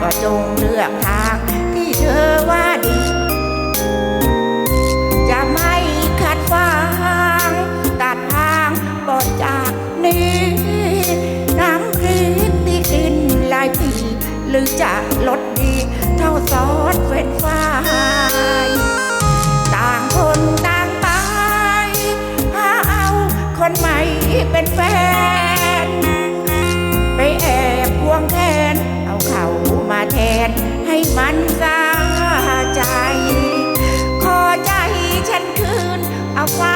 ก็จงเลือกทางที่เธอว่าดี จะไม่ขัดฟังตัดทางบอดจากนี้ น้ำพริกที่กินลายปีหรือจะลดดี เท่าซอสเฟรนฟรายต่างคนต่างไปหาเอาคนใหม่เป็นแฟน ให้มันสาใจ ขอใจฉันคืนเอาไว้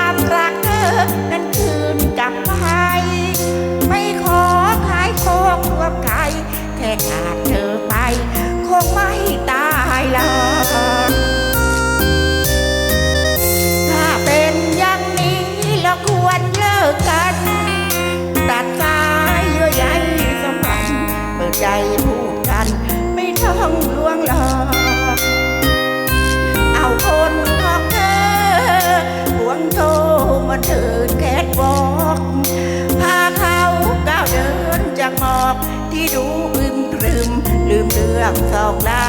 ดูอึมครึมลืมเรื่องสองหน้า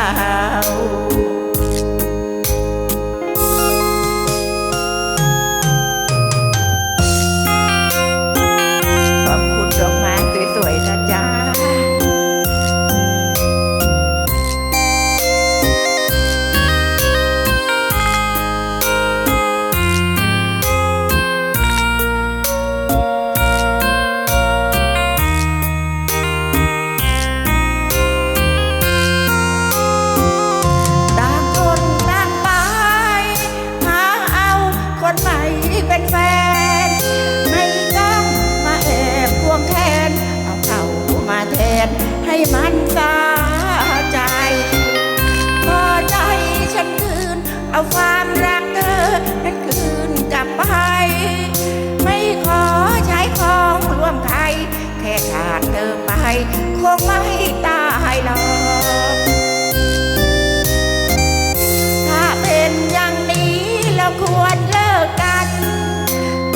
ให้มันสาใจ พอใจฉันคืน เอาความรักเธอนั้นคืนกลับไป ไม่ขอใช้ของร่วมใคร แค่ขาดเธอไป คงไม่ตายหรอกถ้าเป็นอย่างนี้เราควรเลิกกัน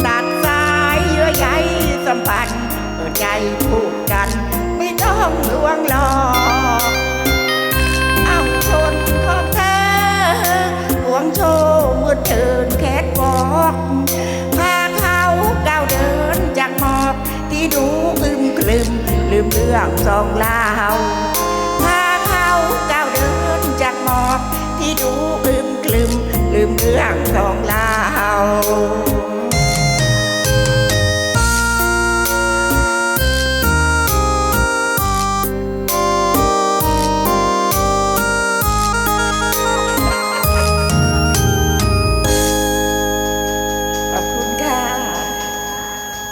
ตัดสายเยื่อใยสัมพันธ์ใจผู้ หนูอึมคลึมลืมเรื่องสองลาว